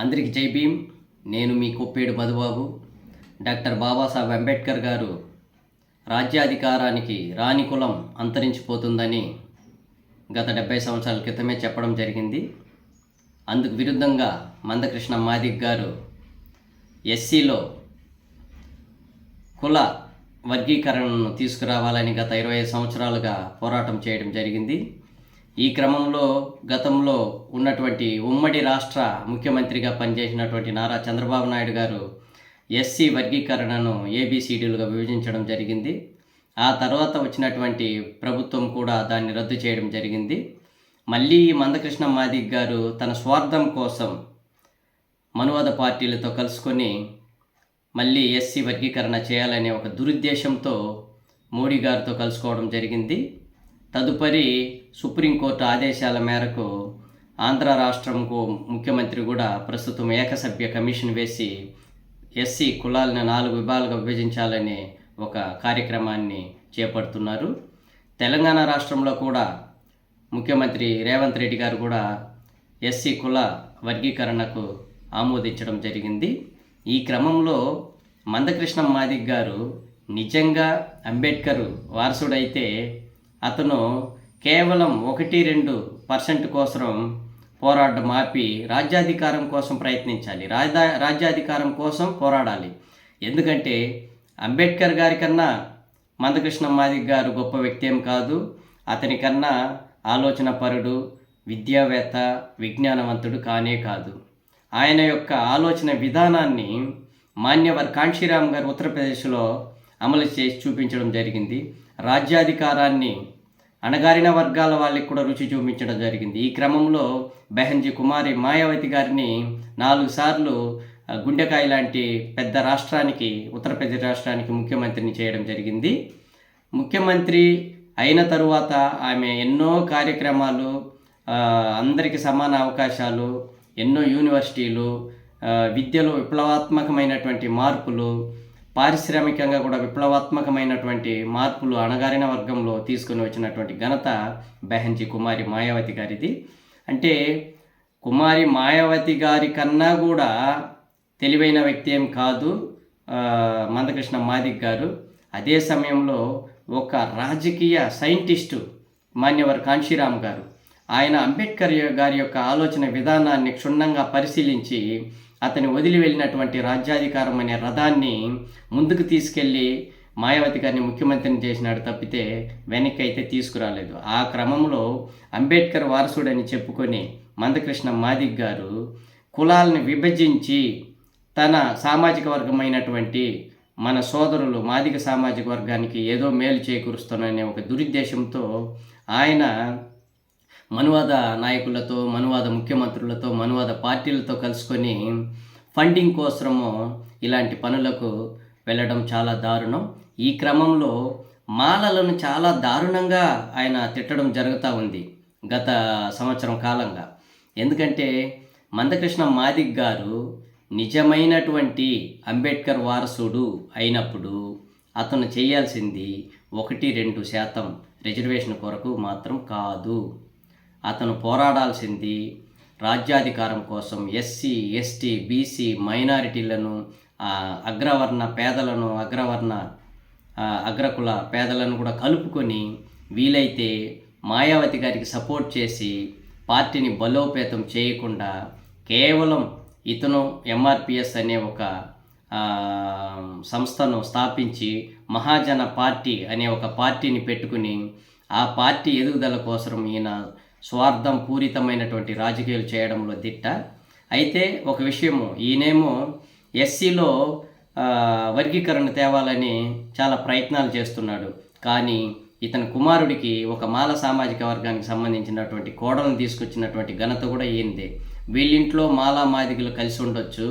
అందరికి జై భీమ్. నేను మీ కుప్పేడు మధుబాబు. డాక్టర్ బాబాసాహెబ్ అంబేద్కర్ గారు రాజ్యాధికారానికి రాణి కులం అంతరించిపోతుందని గత డెబ్బై సంవత్సరాల క్రితమే చెప్పడం జరిగింది. అందుకు విరుద్ధంగా మందకృష్ణ మాదిక్ గారు ఎస్సీలో కుల వర్గీకరణను తీసుకురావాలని గత ఇరవై సంవత్సరాలుగా పోరాటం చేయడం జరిగింది. ఈ క్రమంలో గతంలో ఉన్నటువంటి ఉమ్మడి రాష్ట్ర ముఖ్యమంత్రిగా పనిచేసినటువంటి నారా చంద్రబాబు నాయుడు గారు ఎస్సీ వర్గీకరణను ఏబిసిడీలుగా విభజించడం జరిగింది. ఆ తర్వాత వచ్చినటువంటి ప్రభుత్వం కూడా దాన్ని రద్దు చేయడం జరిగింది. మళ్ళీ మందకృష్ణ మాదిక్ గారు తన స్వార్థం కోసం మనువాద పార్టీలతో కలుసుకొని మళ్ళీ ఎస్సీ వర్గీకరణ చేయాలనే ఒక దురుద్దేశంతో మోడీ గారితో కలుసుకోవడం జరిగింది. తదుపరి సుప్రీంకోర్టు ఆదేశాల మేరకు ఆంధ్ర రాష్ట్రంకు ముఖ్యమంత్రి కూడా ప్రస్తుతం ఏకసభ్య కమిషన్ వేసి ఎస్సీ కులాలను నాలుగు విభాగాలుగా విభజించాలనే ఒక కార్యక్రమాన్ని చేపడుతున్నారు. తెలంగాణ రాష్ట్రంలో కూడా ముఖ్యమంత్రి రేవంత్ రెడ్డి గారు కూడా ఎస్సీ కుల వర్గీకరణకు ఆమోదించడం జరిగింది. ఈ క్రమంలో మందకృష్ణ మాదిక్ గారు నిజంగా అంబేద్కర్ వారసుడైతే అతను కేవలం ఒకటి రెండు పర్సెంట్ కోసం పోరాటం ఆపి రాజ్యాధికారం కోసం ప్రయత్నించాలి. రాజా రాజ్యాధికారం కోసం పోరాడాలి. ఎందుకంటే అంబేద్కర్ గారి కన్నా మందకృష్ణ మాదిక్ గారు గొప్ప వ్యక్తి ఏం కాదు. అతని కన్నా ఆలోచన పరుడు విద్యావేత్త విజ్ఞానవంతుడు కానే కాదు. ఆయన యొక్క ఆలోచన విధానాన్ని మాన్యవర్ కాంశీరామ్ గారు ఉత్తరప్రదేశ్లో అమలు చేసి చూపించడం జరిగింది. రాజ్యాధికారాన్ని అణగారిన వర్గాల వాళ్ళకి కూడా రుచి చూపించడం జరిగింది. ఈ క్రమంలో బెహన్జీ కుమారి మాయావతి గారిని నాలుగు సార్లు గుండెకాయ లాంటి పెద్ద రాష్ట్రానికి ఉత్తరప్రదేశ్ రాష్ట్రానికి ముఖ్యమంత్రిని చేయడం జరిగింది. ముఖ్యమంత్రి అయిన తరువాత ఆమె ఎన్నో కార్యక్రమాలు అందరికీ సమాన అవకాశాలు ఎన్నో యూనివర్సిటీలు విద్యలో విప్లవాత్మకమైనటువంటి మార్పులు పారిశ్రామికంగా కూడా విప్లవాత్మకమైనటువంటి మార్పులు అణగారిన వర్గంలో తీసుకొని వచ్చినటువంటి ఘనత బెహన్జీ కుమారి మాయావతి గారిది. అంటే కుమారి మాయావతి గారి కన్నా కూడా తెలివైన వ్యక్తి ఏం కాదు మందకృష్ణ మాదిక్ గారు. అదే సమయంలో ఒక రాజకీయ సైంటిస్టు మాన్యవర్ కాంశీరామ్ గారు. ఆయన అంబేద్కర్ గారి యొక్క ఆలోచన విధానాన్ని క్షుణ్ణంగా పరిశీలించి అతని వదిలి వెళ్ళినటువంటి రాజ్యాధికారం అనే రథాన్ని ముందుకు తీసుకెళ్ళి మాయావతి గారిని ముఖ్యమంత్రిని చేసినాడు తప్పితే వెనక్కి అయితే తీసుకురాలేదు. ఆ క్రమంలో అంబేద్కర్ వారసుడని చెప్పుకొని మందకృష్ణ మాదిక్ గారు కులాలను విభజించి తన సామాజిక వర్గమైనటువంటి మన సోదరులు మాదిక సామాజిక వర్గానికి ఏదో మేలు చేకూరుస్తున్నాయనే ఒక దురుద్దేశంతో ఆయన మనువాద నాయకులతో మనువాద ముఖ్యమంత్రులతో మనువాద పార్టీలతో కలుసుకొని ఫండింగ్ కోసము ఇలాంటి పనులకు వెళ్ళడం చాలా దారుణం. ఈ క్రమంలో మాలలను చాలా దారుణంగా ఆయన తిట్టడం జరుగుతూ ఉంది గత సంవత్సరం కాలంగా. ఎందుకంటే మందకృష్ణ మాదిక్ గారు నిజమైనటువంటి అంబేద్కర్ వారసుడు అయినప్పుడు అతను చేయాల్సింది ఒకటి రెండు శాతం రిజర్వేషన్ కొరకు మాత్రం కాదు. అతను పోరాడాల్సింది రాజ్యాధికారం కోసం ఎస్సీ ఎస్టీ బీసీ మైనారిటీలను అగ్రవర్ణ పేదలను అగ్రవర్ణ అగ్రకుల పేదలను కూడా కలుపుకొని వీలైతే మాయావతి గారికి సపోర్ట్ చేసి పార్టీని బలోపేతం చేయకుండా కేవలం ఇతను ఎంఆర్పిఎస్ అనే ఒక సంస్థను స్థాపించి మహాజన పార్టీ అనే ఒక పార్టీని పెట్టుకుని ఆ పార్టీ ఎదుగుదల కోసం ఈయన స్వార్థం పూరితమైనటువంటి రాజకీయాలు చేయడంలో దిట్ట. అయితే ఒక విషయము ఈయనేమో ఎస్సీలో వర్గీకరణ తేవాలని చాలా ప్రయత్నాలు చేస్తున్నాడు. కానీ ఇతని కుమారుడికి ఒక మాల సామాజిక వర్గానికి సంబంధించినటువంటి కోడలను తీసుకొచ్చినటువంటి ఘనత కూడా ఏంది వీళ్ళింట్లో మాలా మాదిగలు కలిసి ఉండొచ్చు.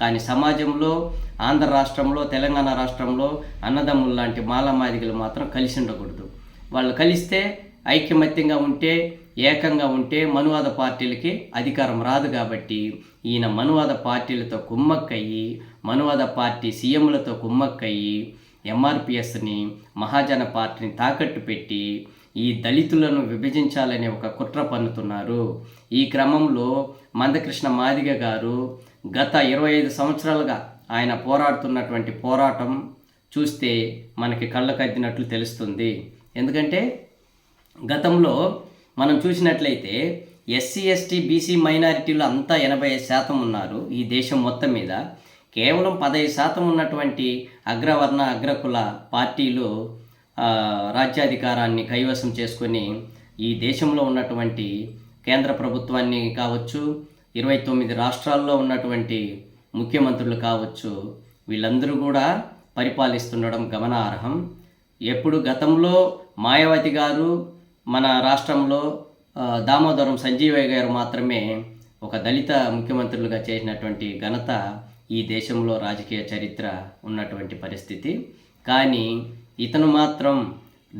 కానీ సమాజంలో ఆంధ్ర రాష్ట్రంలో తెలంగాణ రాష్ట్రంలో అన్నదమ్ములు లాంటి మాలా మాదిగలు మాత్రం కలిసి ఉండకూడదు. వాళ్ళు కలిస్తే ఐక్యమత్యంగా ఉంటే ఏకంగా ఉంటే మనువాద పార్టీలకి అధికారం రాదు కాబట్టి ఈయన మనువాద పార్టీలతో కుమ్మక్కయ్యి మనువాద పార్టీ సీఎంలతో కుమ్మక్కయ్యి ఎంఆర్పిఎస్ని మహాజన పార్టీని తాకట్టు పెట్టి ఈ దళితులను విభజించాలనే ఒక కుట్ర పన్నుతున్నారు. ఈ క్రమంలో మందకృష్ణ మాదిగ గారు గత ఇరవై ఐదు సంవత్సరాలుగా ఆయన పోరాడుతున్నటువంటి పోరాటం చూస్తే మనకి కళ్ళకద్దినట్లు తెలుస్తుంది. ఎందుకంటే గతంలో మనం చూసినట్లయితే ఎస్సీ ఎస్టీ బీసీ మైనారిటీలు అంతా ఎనభై శాతం ఉన్నారు ఈ దేశం మొత్తం మీద. కేవలం పదహైదు శాతం ఉన్నటువంటి అగ్రవర్ణ అగ్రకుల పార్టీలు రాజ్యాధికారాన్ని కైవసం చేసుకొని ఈ దేశంలో ఉన్నటువంటి కేంద్ర ప్రభుత్వాన్ని కావచ్చు ఇరవై తొమ్మిది రాష్ట్రాల్లో ఉన్నటువంటి ముఖ్యమంత్రులు కావచ్చు వీళ్ళందరూ కూడా పరిపాలిస్తుండడం గమనార్హం. ఎప్పుడు గతంలో మాయావతి గారు మన రాష్ట్రంలో దామోదరం సంజీవయ్య గారు మాత్రమే ఒక దళిత ముఖ్యమంత్రులుగా చేసినటువంటి ఘనత ఈ దేశంలో రాజకీయ చరిత్ర ఉన్నటువంటి పరిస్థితి. కానీ ఇతను మాత్రం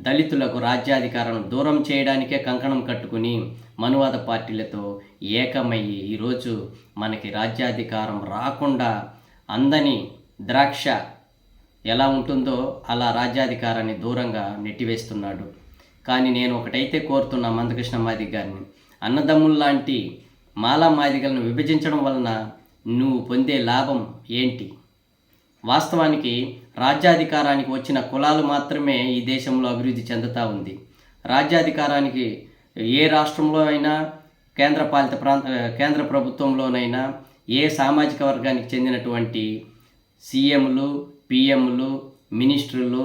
దళితులకు రాజ్యాధికారం దూరం చేయడానికే కంకణం కట్టుకుని మనువాద పార్టీలతో ఏకమయ్యి ఈరోజు మనకి రాజ్యాధికారం రాకుండా అందని ద్రాక్ష ఎలా ఉంటుందో అలా రాజ్యాధికారాన్ని దూరంగా నెట్టివేస్తున్నాడు. కానీ నేను ఒకటైతే కోరుతున్నా మందకృష్ణ మాదిగ గారిని. అన్నదమ్ముల్లాంటి మాలా మాదిగలను విభజించడం వలన నువ్వు పొందే లాభం ఏంటి? వాస్తవానికి రాజ్యాధికారానికి వచ్చిన కులాలు మాత్రమే ఈ దేశంలో అభివృద్ధి చెందుతూ ఉంది. రాజ్యాధికారానికి ఏ రాష్ట్రంలో అయినా కేంద్ర పాలిత ప్రాంత కేంద్ర ప్రభుత్వంలోనైనా ఏ సామాజిక వర్గానికి చెందినటువంటి సీఎంలు పిఎంలు మినిస్టర్లు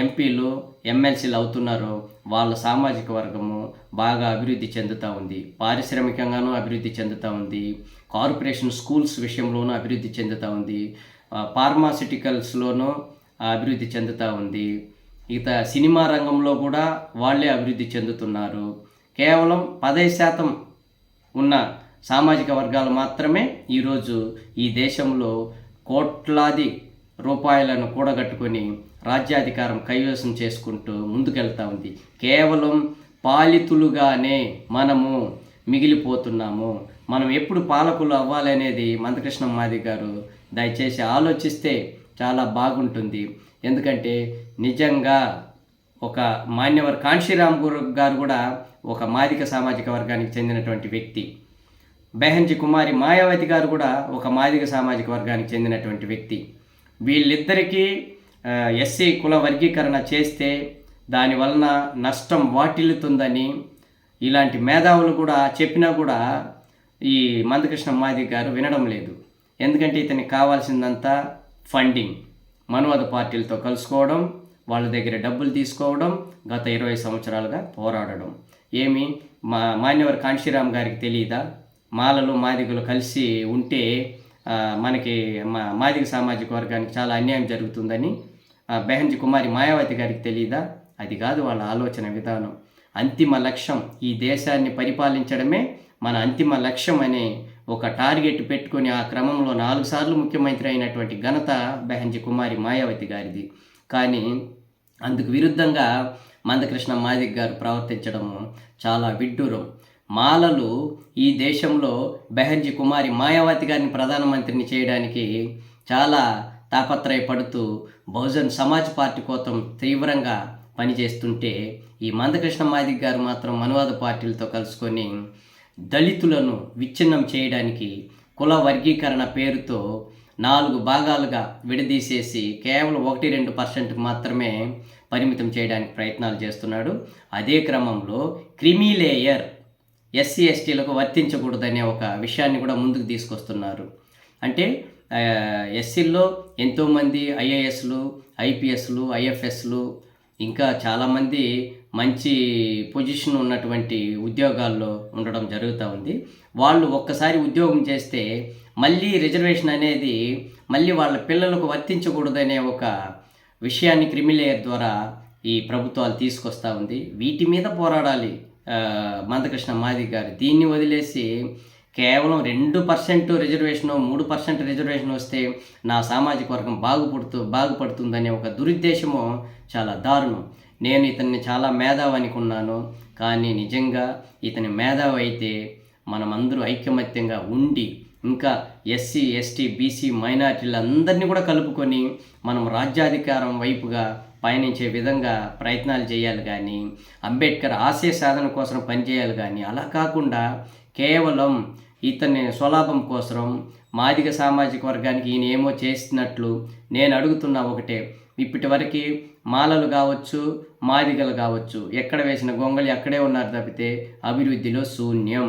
ఎంపీలు ఎమ్మెల్సీలు అవుతున్నారో. వాళ్ళ సామాజిక వర్గము బాగా అభివృద్ధి చెందుతూ ఉంది. పారిశ్రామికంగానూ అభివృద్ధి చెందుతూ ఉంది. కార్పొరేషన్ స్కూల్స్ విషయంలోనూ అభివృద్ధి చెందుతూ ఉంది. ఫార్మాసిటికల్స్లోనూ అభివృద్ధి చెందుతూ ఉంది. ఇక సినిమా రంగంలో కూడా వాళ్ళే అభివృద్ధి చెందుతున్నారు. కేవలం పదహైదు శాతం ఉన్న సామాజిక వర్గాలు మాత్రమే ఈరోజు ఈ దేశంలో కోట్లాది రూపాయలను కూడగట్టుకొని రాజ్యాధికారం కైవసం చేసుకుంటూ ముందుకెళ్తా ఉంది. కేవలం పాలితులుగానే మనము మిగిలిపోతున్నాము. మనం ఎప్పుడు పాలకులు అవ్వాలి అనేది మందకృష్ణ మాది గారు దయచేసి ఆలోచిస్తే చాలా బాగుంటుంది. ఎందుకంటే నిజంగా ఒక మాన్యవర్ కాంశీరామ్ గారు కూడా ఒక మాదిక సామాజిక వర్గానికి చెందినటువంటి వ్యక్తి. బెహంజీ కుమారి మాయావతి గారు కూడా ఒక మాదిక సామాజిక వర్గానికి చెందినటువంటి వ్యక్తి. వీళ్ళిద్దరికీ ఎస్సీ కుల వర్గీకరణ చేస్తే దాని వలన నష్టం వాటిల్లుతుందని ఇలాంటి మేధావులు కూడా చెప్పినా కూడా ఈ మందకృష్ణ మాది గారు వినడం లేదు. ఎందుకంటే ఇతనికి కావాల్సిందంతా ఫండింగ్ మనువాద పార్టీలతో కలుసుకోవడం వాళ్ళ దగ్గర డబ్బులు తీసుకోవడం గత ఇరవై సంవత్సరాలుగా పోరాడడం. ఏమి? మా మాన్యవర్ కాంశీరామ్ గారికి తెలియదా మాలలు మాదిగలు కలిసి ఉంటే మనకి మా మాదిగ సామాజిక వర్గానికి చాలా అన్యాయం జరుగుతుందని ఆ, కుమారి మాయావతి గారికి తెలియదా అది కాదు వాళ్ళ ఆలోచన విధానం. అంతిమ లక్ష్యం ఈ దేశాన్ని పరిపాలించడమే మన అంతిమ లక్ష్యం అనే ఒక టార్గెట్ పెట్టుకుని ఆ క్రమంలో నాలుగు సార్లు ముఖ్యమంత్రి అయినటువంటి ఘనత బెహంజి కుమారి మాయావతి గారిది. కానీ అందుకు విరుద్ధంగా మందకృష్ణ మాదిక్ గారు ప్రవర్తించడము చాలా విడ్డూరం. మాలలు ఈ దేశంలో బెహంజీ కుమారి మాయావతి గారిని ప్రధానమంత్రిని చేయడానికి చాలా తాపత్రయపడుతూ బహుజన్ సమాజ్ పార్టీ కోసం తీవ్రంగా పనిచేస్తుంటే ఈ మందకృష్ణ మాదిక్ గారు మాత్రం మనువాద పార్టీలతో కలుసుకొని దళితులను విచ్ఛిన్నం చేయడానికి కుల వర్గీకరణ పేరుతో నాలుగు భాగాలుగా విడదీసేసి కేవలం ఒకటి రెండు పర్సెంట్కి మాత్రమే పరిమితం చేయడానికి ప్రయత్నాలు చేస్తున్నాడు. అదే క్రమంలో క్రిమిలేయర్ ఎస్సీ ఎస్టీలకు వర్తించకూడదనే ఒక విషయాన్ని కూడా ముందుకు తీసుకొస్తున్నారు. అంటే ఎస్సీల్లో ఎంతోమంది ఐఏఎస్లు ఐపీఎస్లు ఐఎఫ్ఎస్లు ఇంకా చాలామంది మంచి పొజిషన్ ఉన్నటువంటి ఉద్యోగాల్లో ఉండడం జరుగుతూ ఉంది. వాళ్ళు ఒక్కసారి ఉద్యోగం చేస్తే మళ్ళీ రిజర్వేషన్ అనేది మళ్ళీ వాళ్ళ పిల్లలకు వర్తించకూడదనే ఒక విషయాన్ని క్రిమిలేయర్ ద్వారా ఈ ప్రభుత్వాలు తీసుకొస్తా ఉంది. వీటి మీద పోరాడాలి. మందకృష్ణ మాది గారు. దీన్ని వదిలేసి కేవలం రెండు పర్సెంట్ రిజర్వేషను మూడు పర్సెంట్ రిజర్వేషన్ వస్తే నా సామాజిక వర్గం బాగుపడుతూ బాగుపడుతుందనే ఒక దురుద్దేశము చాలా దారుణం. నేను ఇతన్ని చాలా మేధావి అనుకున్నాను కానీ నిజంగా ఇతని మేధావి అయితే మనమందరూ ఐకమత్యంగా ఉండి ఇంకా ఎస్సీ ఎస్టీ బీసీ మైనార్టీలందరినీ కూడా కలుపుకొని మనం రాజ్యాధికారం వైపుగా పయనించే విధంగా ప్రయత్నాలు చేయాలి కానీ అంబేద్కర్ ఆశయ సాధన కోసం పనిచేయాలి కానీ అలా కాకుండా కేవలం ఇతని స్వలాభం కోసం మాదిగ సామాజిక వర్గానికి ఈయన ఏమో చేసినట్లు నేను అడుగుతున్నా ఒకటే. ఇప్పటి వరకు మాలలు కావచ్చు మాదిగలు కావచ్చు ఎక్కడ వేసిన గొంగళి అక్కడే ఉన్నారు తప్పితే అభివృద్ధిలో శూన్యం.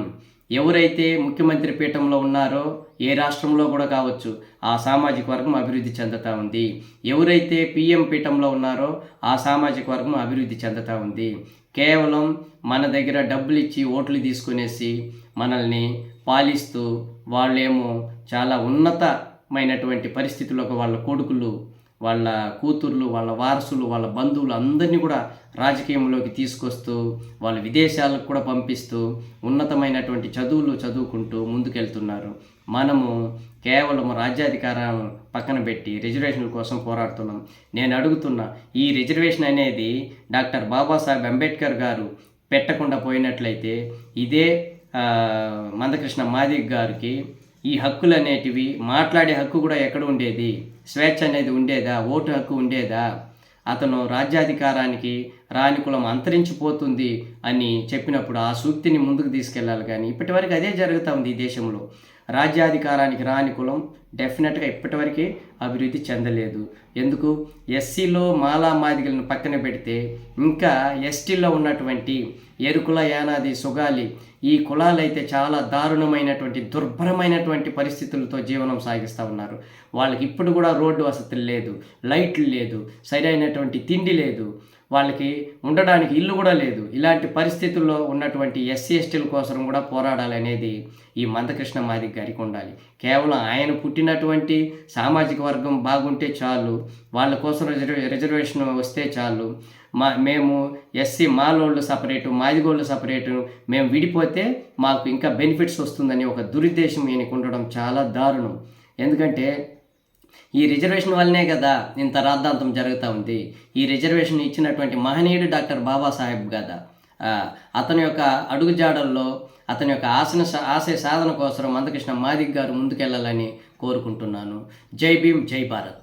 ఎవరైతే ముఖ్యమంత్రి పీఠంలో ఉన్నారో ఏ రాష్ట్రంలో కూడా కావచ్చు ఆ సామాజిక వర్గం అభివృద్ధి చెందుతూ ఉంది. ఎవరైతే పిఎం పీఠంలో ఉన్నారో ఆ సామాజిక వర్గం అభివృద్ధి చెందుతూ ఉంది. కేవలం మన దగ్గర డబ్బులు ఇచ్చి ఓట్లు తీసుకునేసి మనల్ని పాలిస్తూ వాళ్ళేమో చాలా ఉన్నతమైనటువంటి పరిస్థితులకు వాళ్ళ కొడుకులు వాళ్ళ కూతుర్లు వాళ్ళ వారసులు వాళ్ళ బంధువులు అందరినీ కూడా రాజకీయంలోకి తీసుకొస్తూ వాళ్ళ విదేశాలకు కూడా పంపిస్తూ ఉన్నతమైనటువంటి చదువులు చదువుకుంటూ ముందుకెళ్తున్నారు. మనము కేవలం రాజ్యాధికారం పక్కన పెట్టి రిజర్వేషన్ల కోసం పోరాడుతున్నాం. నేను అడుగుతున్నా ఈ రిజర్వేషన్ అనేది డాక్టర్ బాబాసాహెబ్ అంబేద్కర్ గారు పెట్టకుండా పోయినట్లయితే ఇదే మందకృష్ణ మాదిక్ గారికి ఈ హక్కులు అనేటివి మాట్లాడే హక్కు కూడా ఎక్కడ ఉండేది? స్వేచ్ఛ అనేది ఉండేదా? ఓటు హక్కు ఉండేదా? అతను రాజ్యాధికారానికి రాని కులం అంతరించిపోతుంది అని చెప్పినప్పుడు ఆ సూక్తిని ముందుకు తీసుకెళ్ళాలి కానీ ఇప్పటివరకు అదే జరుగుతూ ఉంది ఈ దేశంలో. రాజ్యాధికారానికి రాని కులం డెఫినెట్గా ఇప్పటివరకు అభివృద్ధి చెందలేదు. ఎందుకు? ఎస్సీలో మాలా మాదిగలను పక్కన పెడితే ఇంకా ఎస్టీలో ఉన్నటువంటి ఎరుకుల యానాది సుగాలి ఈ కులాలైతే చాలా దారుణమైనటువంటి దుర్భరమైనటువంటి పరిస్థితులతో జీవనం సాగిస్తూ ఉన్నారు. వాళ్ళకి ఇప్పుడు కూడా రోడ్డు వసతులు లేదు లైట్లు లేదు సరైనటువంటి తిండి లేదు. వాళ్ళకి ఉండడానికి ఇల్లు కూడా లేదు. ఇలాంటి పరిస్థితుల్లో ఉన్నటువంటి ఎస్సీ ఎస్టీల కోసం కూడా పోరాడాలనేది ఈ మందకృష్ణ మాదిక్ గారికి ఉండాలి. కేవలం ఆయన పుట్టినటువంటి సామాజిక వర్గం బాగుంటే చాలు వాళ్ళ కోసం రిజర్వే రిజర్వేషన్ వస్తే చాలు మా మేము ఎస్సీ మాలోళ్ళు సపరేటు మాదిగోళ్ళు సపరేటు మేము విడిపోతే మాకు ఇంకా బెనిఫిట్స్ వస్తుందని ఒక దురుద్దేశం ఈయనకు ఉండడం చాలా దారుణం. ఎందుకంటే ఈ రిజర్వేషన్ వల్లనే కదా ఇంత రాద్ధాంతం జరుగుతూ ఉంది. ఈ రిజర్వేషన్ ఇచ్చినటువంటి మహనీయుడు డాక్టర్ బాబాసాహెబ్ కదా అతని యొక్క అడుగుజాడల్లో అతని యొక్క ఆసన ఆశయ సాధన కోసం మందకృష్ణ మాదిక్ గారు ముందుకెళ్ళాలని కోరుకుంటున్నాను. జై భీమ్ జై భారత్.